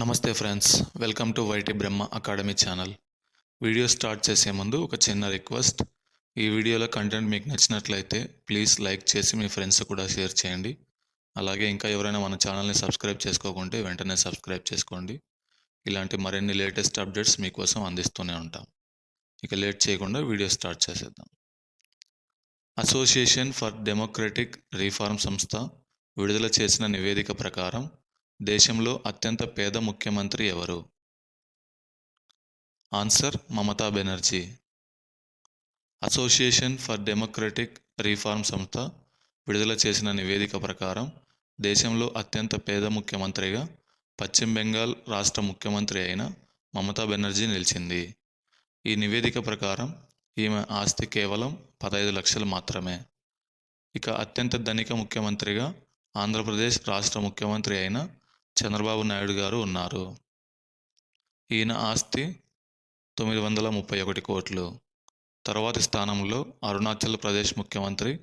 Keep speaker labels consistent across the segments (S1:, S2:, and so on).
S1: నమస్తే friends welcome to YT Brahma academy channel. Video start చేసే ముందు ఒక చిన్న రిక్వెస్ట్. ఈ వీడియోలో కంటెంట్ మీకు నచ్చినట్లయితే ప్లీజ్ లైక్ చేసి మీ ఫ్రెండ్స్ కూడా షేర్ చేయండి. అలాగే ఇంకా ఎవరైనా మన ఛానల్ని సబ్స్క్రైబ్ చేసుకోకుంటే వెంటనే సబ్స్క్రైబ్ చేసుకోండి. ఇలాంటి మరిన్ని లేటెస్ట్ అప్డేట్స్ మీకోసం అందిస్తూనే ఉంటాం. ఇక లేట్ చేయకుండా వీడియో స్టార్ట్ చేసేద్దాం. అసోసియేషన్ ఫర్ డెమోక్రటిక్ రీఫార్మ్ సంస్థ విడుదల చేసిన నివేదిక ప్రకారం దేశంలో అత్యంత పేద ముఖ్యమంత్రి ఎవరు? Answer Mamata Banerjee. Association for democratic reform సంస్థ విడుదల చేసిన నివేదిక ప్రకారం దేశంలో అత్యంత పేద ముఖ్యమంత్రిగా పశ్చిమ బెంగాల్ రాష్ట్ర ముఖ్యమంత్రి అయిన మమతా బెనర్జీ నిలిచింది. ఈ నివేదిక ప్రకారం ఈమె ఆస్తి కేవలం పదహైదు లక్షలు మాత్రమే. ఇక అత్యంత ధనిక ముఖ్యమంత్రిగా ఆంధ్రప్రదేశ్ రాష్ట్ర ముఖ్యమంత్రి అయిన చంద్రబాబు నాయుడు గారు ఉన్నారు. ఈయన ఆస్తి తొమ్మిది వందల ముప్పై ఒకటి కోట్లు. తర్వాతి స్థానంలో అరుణాచల్ ప్రదేశ్ ముఖ్యమంత్రి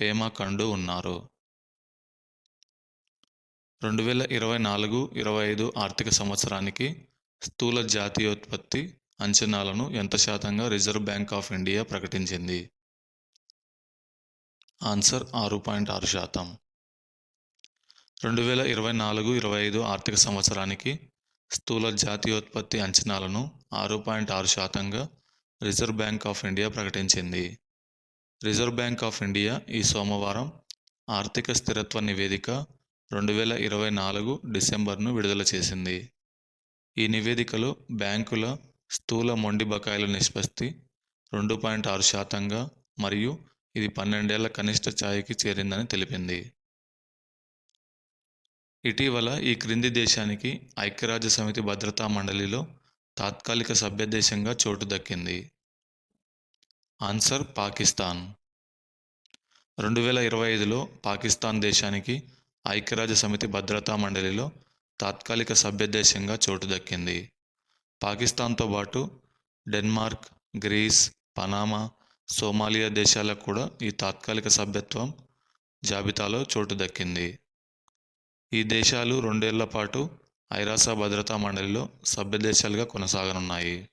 S1: పేమా ఖండు ఉన్నారు. రెండు వేల ఇరవై నాలుగు ఇరవై ఐదు ఆర్థిక సంవత్సరానికి స్థూల జాతీయోత్పత్తి అంచనాలను ఎంత శాతంగా రిజర్వ్ బ్యాంక్ ఆఫ్ ఇండియా ప్రకటించింది? ఆన్సర్ ఆరు పాయింట్ ఆరు శాతం. రెండు వేల ఇరవై నాలుగు ఇరవై ఐదు ఆర్థిక సంవత్సరానికి స్థూల జాతీయోత్పత్తి అంచనాలను ఆరు పాయింట్ ఆరు శాతంగా రిజర్వ్ బ్యాంక్ ఆఫ్ ఇండియా ప్రకటించింది. రిజర్వ్ బ్యాంక్ ఆఫ్ ఇండియా ఈ సోమవారం ఆర్థిక స్థిరత్వ నివేదిక రెండు వేల ఇరవై నాలుగు డిసెంబర్ను విడుదల చేసింది. ఈ నివేదికలో బ్యాంకుల స్థూల మొండి బకాయిల నిష్పత్తి రెండు పాయింట్ ఆరు శాతంగా మరియు ఇది పన్నెండేళ్ళ కనిష్ట ఛాయికి చేరిందని తెలిపింది. ఇటీవల ఈ క్రింది దేశానికి ఐక్యరాజ్య సమితి భద్రతా మండలిలో తాత్కాలిక సభ్యదేశంగా చోటు దక్కింది. ఆన్సర్ పాకిస్తాన్. రెండు వేల ఇరవై ఐదులో పాకిస్తాన్ దేశానికి ఐక్యరాజ్య సమితి భద్రతా మండలిలో తాత్కాలిక సభ్యదేశంగా చోటు దక్కింది. పాకిస్తాన్తో పాటు డెన్మార్క్ గ్రీస్ పనామా సోమాలియా దేశాలకు కూడా ఈ తాత్కాలిక సభ్యత్వం జాబితాలో చోటు దక్కింది. ఈ దేశాలు రెండేళ్ళ పాటు ఐరాస భద్రతా మండలిలో సభ్యదేశాలుగా కొనసాగనున్నాయి.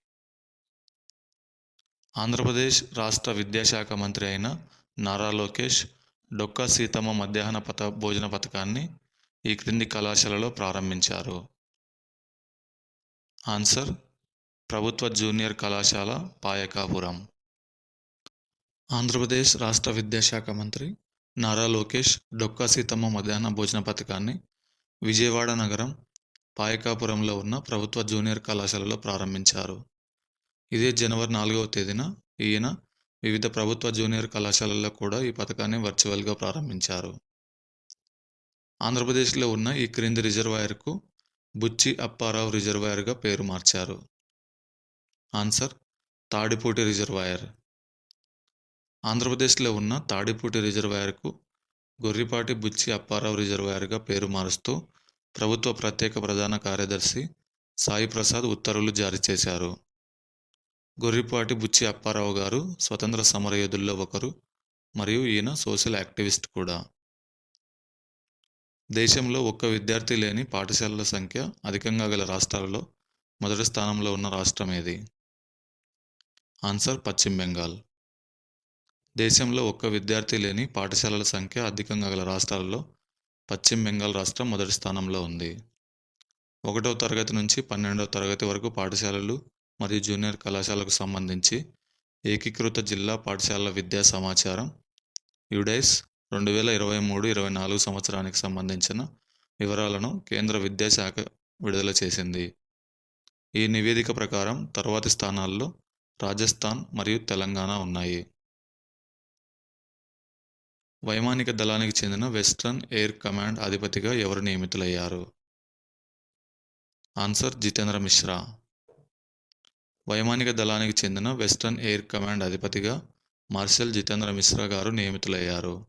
S1: ఆంధ్రప్రదేశ్ రాష్ట్ర విద్యాశాఖ మంత్రి అయిన నారా లోకేష్ డొక్కా సీతమ్మ మధ్యాహ్న పథ భోజన పథకాన్ని ఈ క్రింది కళాశాలలో ప్రారంభించారు. ఆన్సర్ ప్రభుత్వ జూనియర్ కళాశాల పాయకాపురం. ఆంధ్రప్రదేశ్ రాష్ట్ర విద్యాశాఖ మంత్రి నారా లోకేష్ డొక్కా సీతమ్మ మధ్యాహ్న భోజన పథకాన్ని విజయవాడ నగరం పాయకాపురంలో ఉన్న ప్రభుత్వ జూనియర్ కళాశాలలో ప్రారంభించారు. ఇదే జనవరి నాలుగవ తేదీన ఈయన వివిధ ప్రభుత్వ జూనియర్ కళాశాలల్లో కూడా ఈ పథకాన్ని వర్చువల్గా ప్రారంభించారు. ఆంధ్రప్రదేశ్లో ఉన్న ఈ క్రింది రిజర్వాయర్కు బుచ్చి అప్పారావు రిజర్వాయర్గా పేరు మార్చారు. Answer Tadiputi reservoir. ఆంధ్రప్రదేశ్లో ఉన్న తాడిపూటి రిజర్వాయర్కు గొర్రిపాటి బుచ్చి అప్పారావు రిజర్వాయర్గా పేరు మారుస్తూ ప్రభుత్వ ప్రత్యేక ప్రధాన కార్యదర్శి సాయి ప్రసాద్ ఉత్తర్వులు జారీ చేశారు. గొర్రిపాటి బుచ్చి అప్పారావు గారు స్వతంత్ర సమరయోధుల్లో ఒకరు మరియు ఈయన సోషల్ యాక్టివిస్ట్ కూడా. దేశంలో ఒక్క విద్యార్థి లేని పాఠశాలల సంఖ్య అధికంగా గల రాష్ట్రాలలో మొదటి స్థానంలో ఉన్న రాష్ట్రం ఏది ఆన్సర్ పశ్చిమ బెంగాల్. దేశంలో ఒక్క విద్యార్థి లేని పాఠశాలల సంఖ్య అధికంగా గల రాష్ట్రాలలో పశ్చిమ బెంగాల్ రాష్ట్రం మొదటి స్థానంలో ఉంది. ఒకటవ తరగతి నుంచి పన్నెండవ తరగతి వరకు పాఠశాలలు మరియు జూనియర్ కళాశాలకు సంబంధించి ఏకీకృత జిల్లా పాఠశాలల విద్యా సమాచారం యుడైస్ రెండు వేల ఇరవై మూడు ఇరవై నాలుగు సంవత్సరానికి సంబంధించిన వివరాలను కేంద్ర విద్యాశాఖ విడుదల చేసింది. ఈ నివేదిక ప్రకారం తర్వాతి స్థానాల్లో రాజస్థాన్ మరియు తెలంగాణ ఉన్నాయి. వైమానిక దళానికి చెందిన వెస్ట్రన్ ఎయిర్ కమాండ్ అధిపతిగా ఎవరు నియమితులయ్యారు? ఆన్సర్ జితేంద్ర మిశ్రా. వైమానిక దళానికి చెందిన వెస్ట్రన్ ఎయిర్ కమాండ్ అధిపతిగా మార్షల్ జితేంద్ర మిశ్రా గారు నియమితులయ్యారు.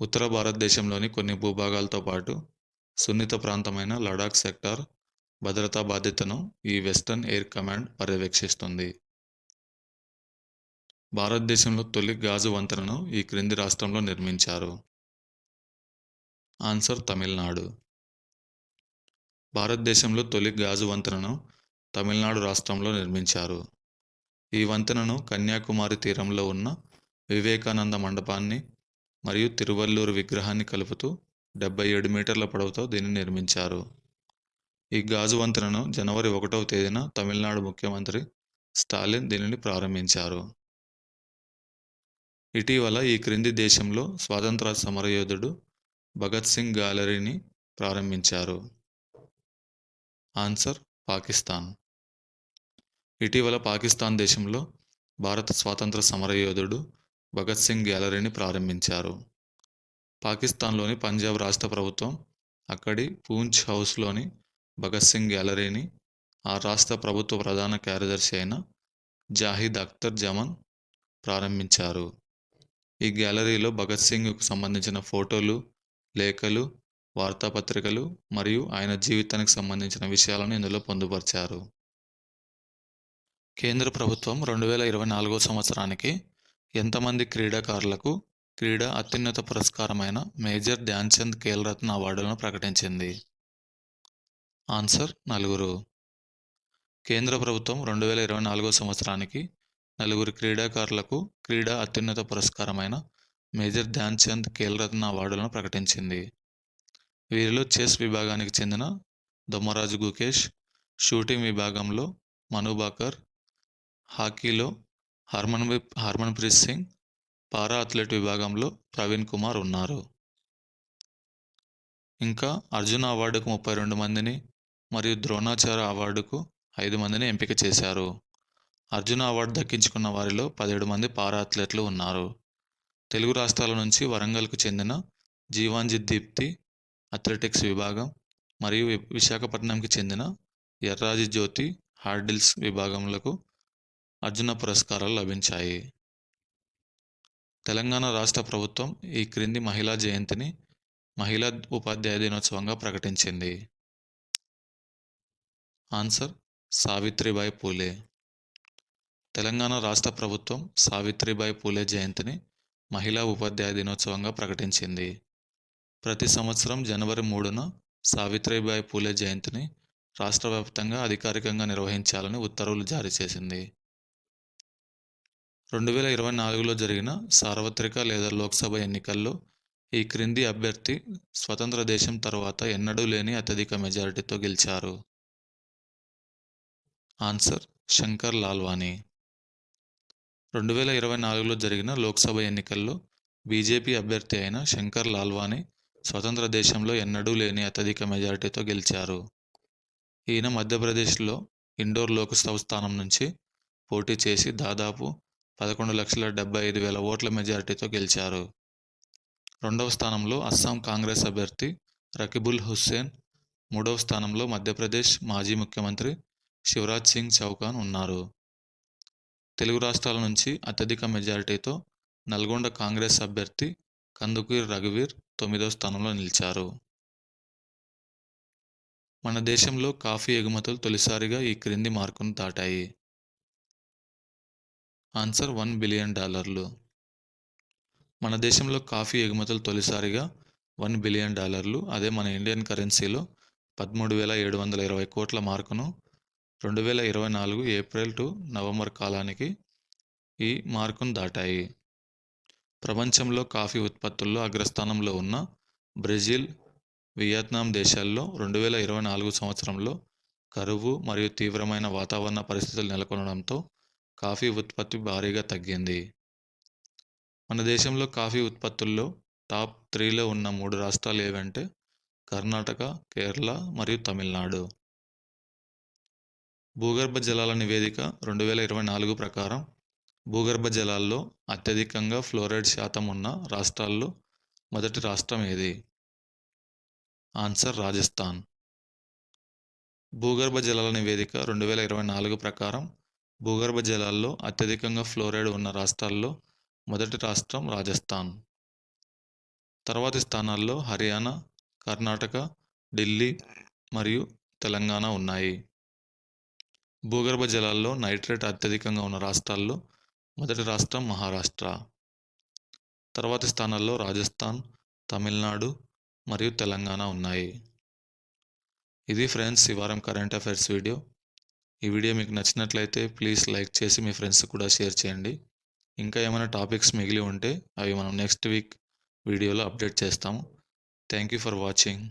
S1: ఉత్తర భారతదేశంలోని కొన్ని భూభాగాలతో పాటు సున్నిత ప్రాంతమైన లడాక్ సెక్టార్ భద్రతా బాధ్యతను ఈ వెస్టర్న్ ఎయిర్ కమాండ్ పర్యవేక్షిస్తుంది. భారతదేశంలో తొలి గాజు వంతెనను ఈ క్రింది రాష్ట్రంలో నిర్మించారు. ఆన్సర్ తమిళనాడు. భారతదేశంలో తొలి గాజు వంతెనను తమిళనాడు రాష్ట్రంలో నిర్మించారు. ఈ వంతెనను కన్యాకుమారి తీరంలో ఉన్న వివేకానంద మండపాన్ని మరియు తిరువల్లూరు విగ్రహాన్ని కలుపుతూ డెబ్బై ఏడు మీటర్ల పొడవుతో దీన్ని నిర్మించారు. ఈ గాజు వంతెనను జనవరి ఒకటవ తేదీన తమిళనాడు ముఖ్యమంత్రి స్టాలిన్ దీనిని ప్రారంభించారు. ఇటీవల ఈ క్రింది దేశంలో స్వాతంత్ర సమరయోధుడు భగత్ సింగ్ గ్యాలరీని ప్రారంభించారు. ఆన్సర్ పాకిస్తాన్. ఇటీవల పాకిస్తాన్ దేశంలో భారత స్వాతంత్ర సమరయోధుడు భగత్ సింగ్ గ్యాలరీని ప్రారంభించారు. పాకిస్తాన్లోని పంజాబ్ రాష్ట్ర ప్రభుత్వం అక్కడి పూంచ్ హౌస్లోని భగత్ సింగ్ గ్యాలరీని ఆ రాష్ట్ర ప్రభుత్వ ప్రధాన కార్యదర్శి అయిన జాహిద్ అఖ్తర్ జమన్ ప్రారంభించారు. ఈ గ్యాలరీలో భగత్ సింగ్కు సంబంధించిన ఫోటోలు లేఖలు వార్తాపత్రికలు మరియు ఆయన జీవితానికి సంబంధించిన విషయాలను ఇందులో పొందుపరిచారు. కేంద్ర ప్రభుత్వం రెండు వేల ఇరవై నాలుగో సంవత్సరానికి ఎంతమంది క్రీడాకారులకు క్రీడా అత్యున్నత పురస్కారమైన మేజర్ ధ్యాన్చంద్ ఖేల్రత్న అవార్డులను ప్రకటించింది? ఆన్సర్ నలుగురు. కేంద్ర ప్రభుత్వం రెండు వేల ఇరవై నాలుగో సంవత్సరానికి నలుగురు క్రీడాకారులకు క్రీడా అత్యున్నత పురస్కారమైన మేజర్ ధ్యాన్చంద్ ఖేల్రత్న అవార్డులను ప్రకటించింది. వీరిలో చెస్ విభాగానికి చెందిన దొమ్మరాజు గుకేష్ షూటింగ్ విభాగంలో మనుబాకర్ హాకీలో హర్మన్ హర్మన్ప్రీత్ సింగ్ పారా అథ్లెట్ విభాగంలో ప్రవీణ్ కుమార్ ఉన్నారు. ఇంకా అర్జున అవార్డుకు ముప్పై రెండు మందిని మరియు ద్రోణాచార్య అవార్డుకు ఐదు మందిని ఎంపిక చేశారు. అర్జున అవార్డు దక్కించుకున్న వారిలో పదిహేడు మంది పారా అథ్లెట్లు ఉన్నారు. తెలుగు రాష్ట్రాల నుంచి వరంగల్కు చెందిన జీవాంజి దీప్తి అథ్లెటిక్స్ విభాగం మరియు వి- విశాఖపట్నంకి చెందిన ఎర్రాజి జ్యోతి హార్డిల్స్ విభాగములకు అర్జున పురస్కారాలు లభించాయి. తెలంగాణ రాష్ట్ర ప్రభుత్వం ఈ క్రింది మహిళా జయంతిని మహిళా ఉపాధ్యాయ దినోత్సవంగా ప్రకటించింది. ఆన్సర్ సావిత్రిబాయి పూలే. తెలంగాణ రాష్ట్ర ప్రభుత్వం సావిత్రిబాయి పూలే జయంతిని మహిళా ఉపాధ్యాయ దినోత్సవంగా ప్రకటించింది. ప్రతి సంవత్సరం జనవరి మూడున సావిత్రిబాయి పూలే జయంతిని రాష్ట్ర వ్యాప్తంగా అధికారికంగా నిర్వహించాలని ఉత్తర్వులు జారీ చేసింది. రెండు వేల ఇరవై నాలుగులో జరిగిన సార్వత్రిక లేదా లోక్సభ ఎన్నికల్లో ఈ క్రింది అభ్యర్థి స్వతంత్ర దేశం తర్వాత ఎన్నడూ లేని అత్యధిక మెజారిటీతో గెలిచారు. ఆన్సర్ శంకర్ లాల్వానీ రెండు వేల ఇరవై నాలుగులో జరిగిన లోక్సభ ఎన్నికల్లో బీజేపీ అభ్యర్థి అయిన శంకర్ లాల్వాని స్వతంత్ర దేశంలో ఎన్నడూ లేని అత్యధిక మెజారిటీతో గెలిచారు. ఈయన మధ్యప్రదేశ్లో ఇండోర్ లోక్సభ స్థానం నుంచి పోటీ చేసి దాదాపు పదకొండు లక్షల డెబ్బై ఐదు వేల ఓట్ల మెజారిటీతో గెలిచారు. రెండవ స్థానంలో అస్సాం కాంగ్రెస్ అభ్యర్థి రకిబుల్ హుస్సేన్ మూడవ స్థానంలో మధ్యప్రదేశ్ మాజీ ముఖ్యమంత్రి శివరాజ్ సింగ్ చౌకాన్ ఉన్నారు. తెలుగు రాష్ట్రాల నుంచి అత్యధిక మెజారిటీతో నల్గొండ కాంగ్రెస్ అభ్యర్థి కందుకూరి రఘువీర్ తొమ్మిదవ స్థానంలో నిలిచారు. మన దేశంలో కాఫీ ఎగుమతులు తొలిసారిగా ఈ క్రింది మార్కును దాటాయి. ఆన్సర్ వన్ బిలియన్ డాలర్లు. మన దేశంలో కాఫీ ఎగుమతులు తొలిసారిగా వన్ బిలియన్ డాలర్లు. అదే మన ఇండియన్ కరెన్సీలో పదమూడు వేల ఏడు వందల ఇరవై కోట్ల మార్కును రెండు వేల ఇరవై నాలుగు ఏప్రిల్ టు నవంబర్ కాలానికి ఈ మార్కును దాటాయి. ప్రపంచంలో కాఫీ ఉత్పత్తుల్లో అగ్రస్థానంలో ఉన్న బ్రెజిల్ వియత్నాం దేశాల్లో రెండు వేల ఇరవై నాలుగు సంవత్సరంలో కరువు మరియు తీవ్రమైన వాతావరణ పరిస్థితులు నెలకొనడంతో కాఫీ ఉత్పత్తి భారీగా తగ్గింది. మన దేశంలో కాఫీ ఉత్పత్తుల్లో టాప్ త్రీలో ఉన్న మూడు రాష్ట్రాలు ఏవంటే కర్ణాటక కేరళ మరియు తమిళనాడు. భూగర్భ జలాల నివేదిక రెండు వేల ఇరవై నాలుగు ప్రకారం భూగర్భ జలాల్లో అత్యధికంగా ఫ్లోరైడ్ శాతం ఉన్న రాష్ట్రాల్లో మొదటి రాష్ట్రం ఏది? ఆన్సర్ రాజస్థాన్. భూగర్భ జలాల నివేదిక రెండు వేల ఇరవై నాలుగు ప్రకారం భూగర్భ జలాల్లో అత్యధికంగా ఫ్లోరైడ్ ఉన్న రాష్ట్రాల్లో మొదటి రాష్ట్రం రాజస్థాన్. తర్వాతి స్థానాల్లో హర్యానా కర్ణాటక ఢిల్లీ మరియు తెలంగాణ ఉన్నాయి. భూగర్భ జలాల్లో నైట్రేట్ అత్యధికంగా ఉన్న రాష్ట్రాల్లో మొదటి రాష్ట్రం మహారాష్ట్ర. తర్వాతి స్థానాల్లో రాజస్థాన్ తమిళనాడు మరియు తెలంగాణ ఉన్నాయి. ఇది ఫ్రెండ్స్ ఈ వారం కరెంట్ అఫైర్స్ వీడియో. ఈ వీడియో మీకు నచ్చినట్లయితే ప్లీజ్ లైక్ చేసి మీ ఫ్రెండ్స్ కూడా షేర్ చేయండి. ఇంకా ఏమైనా టాపిక్స్ మిగిలి ఉంటే అవి మనం నెక్స్ట్ వీక్ వీడియోలో అప్డేట్ చేస్తాము. Thank you for watching.